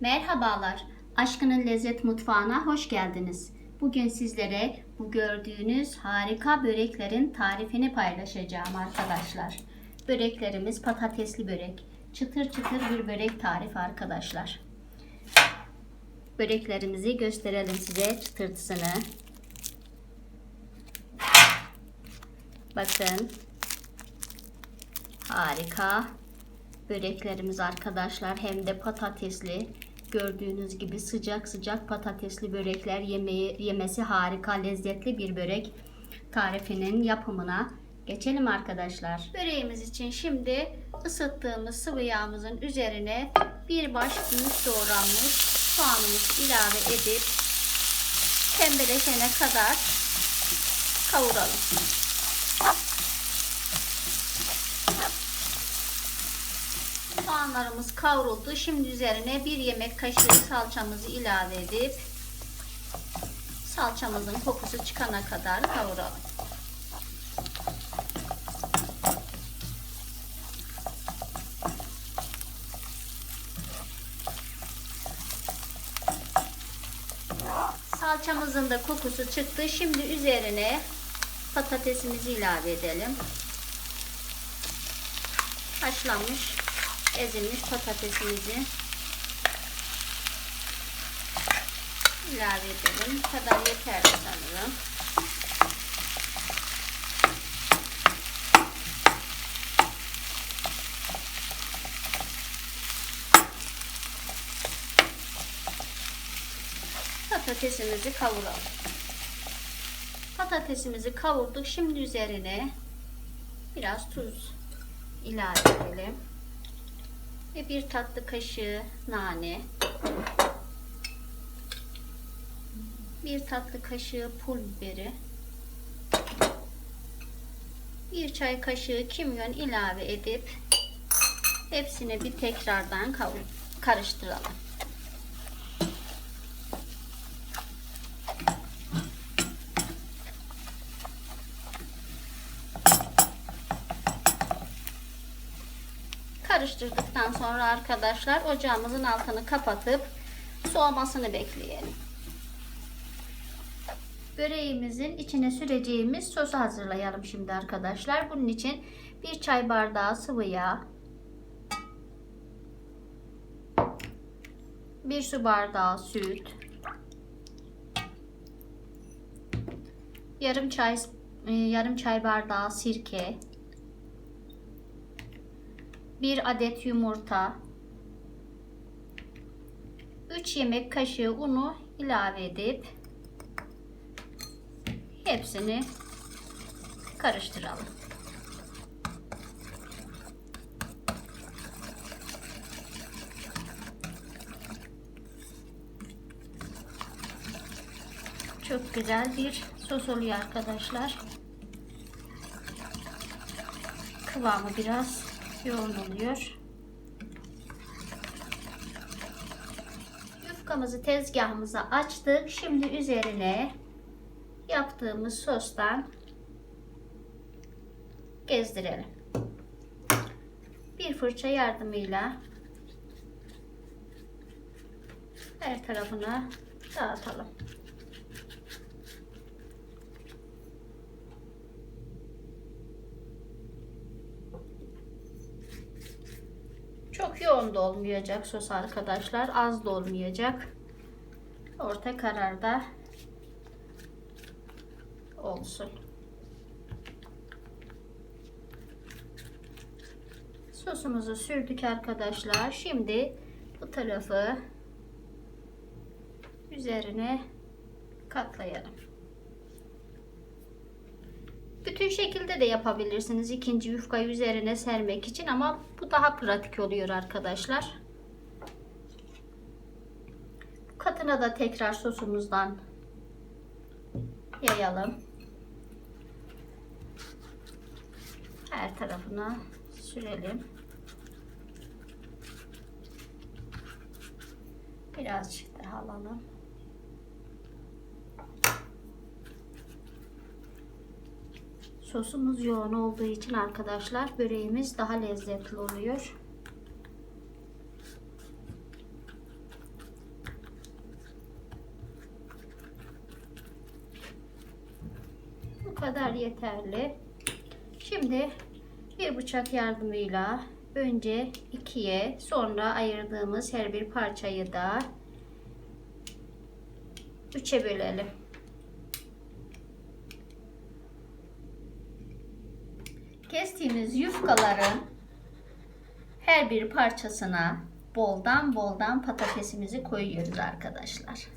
Merhabalar, Aşkının Lezzet Mutfağı'na hoş geldiniz. Bugün sizlere bu gördüğünüz harika böreklerin tarifini paylaşacağım arkadaşlar. Böreklerimiz patatesli börek. Çıtır çıtır bir börek tarifi arkadaşlar. Böreklerimizi gösterelim size çıtırtısını. Bakın. Harika böreklerimiz arkadaşlar hem de patatesli gördüğünüz gibi sıcak sıcak patatesli börekler yemeği, yemesi harika lezzetli bir börek tarifinin yapımına geçelim arkadaşlar. Böreğimiz için şimdi ısıttığımız sıvı yağımızın üzerine bir baş büyük doğranmış soğanımızı ilave edip pembeleşene kadar kavuralım. Soğanlarımız kavruldu. Şimdi üzerine bir yemek kaşığı salçamızı ilave edip salçamızın kokusu çıkana kadar kavuralım. Salçamızın da kokusu çıktı. Şimdi üzerine patatesimizi ilave edelim. Haşlanmış ezilmiş patatesimizi ilave edelim. Bu kadar yeterli sanırım. Patatesimizi kavuralım. Patatesimizi kavurduk. Şimdi üzerine biraz tuz ilave edelim ve bir tatlı kaşığı nane, bir tatlı kaşığı pul biberi, bir çay kaşığı kimyon ilave edip hepsini bir tekrardan karıştıralım. Karıştırdıktan sonra arkadaşlar ocağımızın altını kapatıp soğumasını bekleyelim. Böreğimizin içine süreceğimiz sosu hazırlayalım şimdi arkadaşlar. Bunun için bir çay bardağı sıvı yağ, bir su bardağı süt, yarım çay e, yarım çay bardağı sirke, 1 adet yumurta, 3 yemek kaşığı unu ilave edip hepsini karıştıralım. Çok güzel bir sos oluyor arkadaşlar. Kıvamı biraz yoğun oluyor. Yufkamızı tezgahımıza açtık. Şimdi üzerine yaptığımız sostan gezdirelim. Bir fırça yardımıyla her tarafına dağıtalım. Çok yoğun da olmayacak sos arkadaşlar. Az da olmayacak. Orta kararda olsun. Sosumuzu sürdük arkadaşlar. Şimdi bu tarafı üzerine katlayalım. Bütün şekilde de yapabilirsiniz ikinci yufkayı üzerine sermek için ama bu daha pratik oluyor arkadaşlar. Katına da tekrar sosumuzdan yayalım. Her tarafına sürelim. Birazcık daha alalım. Sosumuz yoğun olduğu için arkadaşlar böreğimiz daha lezzetli oluyor. Bu kadar yeterli. Şimdi bir bıçak yardımıyla önce ikiye sonra ayırdığımız her bir parçayı da üçe bölelim. Kestiğimiz yufkaların her bir parçasına boldan boldan patatesimizi koyuyoruz arkadaşlar.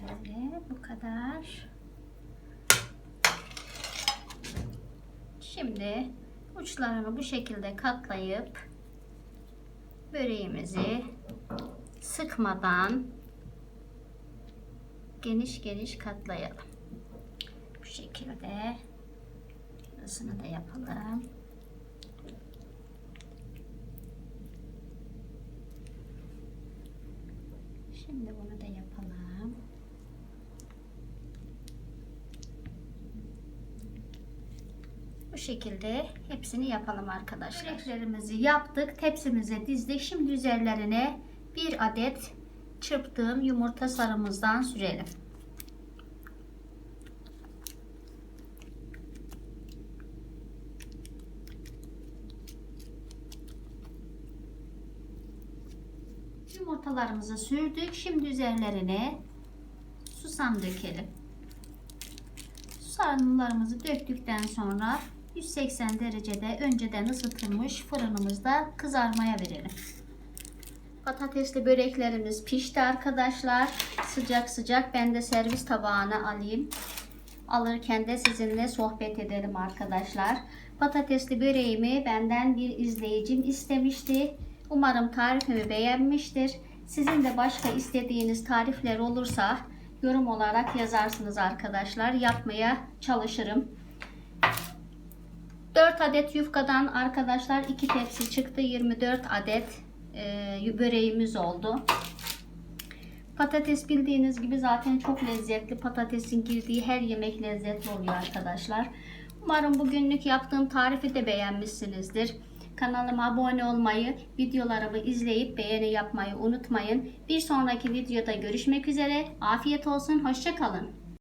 Böyle bu kadar. Şimdi uçlarını bu şekilde katlayıp böreğimizi sıkmadan geniş geniş katlayalım. Bu şekilde burasını da yapalım. Şimdi bunu da yapalım. Bu şekilde hepsini yapalım arkadaşlar. Böreklerimizi yaptık. Tepsimize dizdik. Şimdi üzerlerine bir adet çırptığım yumurta sarımızdan sürelim. Yumurtalarımızı sürdük. Şimdi üzerlerine susam dökelim. Sarımlarımızı döktükten sonra 180 derecede önceden ısıtılmış fırınımızda kızarmaya verelim. Patatesli böreklerimiz pişti arkadaşlar. Sıcak sıcak ben de servis tabağına alayım. Alırken de sizinle sohbet edelim arkadaşlar. Patatesli böreğimi benden bir izleyicim istemişti. Umarım tarifimi beğenmiştir. Sizin de başka istediğiniz tarifler olursa yorum olarak yazarsınız arkadaşlar. Yapmaya çalışırım. 4 adet yufkadan arkadaşlar 2 tepsi çıktı. 24 adet e, böreğimiz oldu. Patates bildiğiniz gibi zaten çok lezzetli. Patatesin girdiği her yemek lezzetli oluyor arkadaşlar. Umarım bugünlük yaptığım tarifi de beğenmişsinizdir. Kanalıma abone olmayı, videolarımı izleyip beğeni yapmayı unutmayın. Bir sonraki videoda görüşmek üzere. Afiyet olsun, hoşçakalın.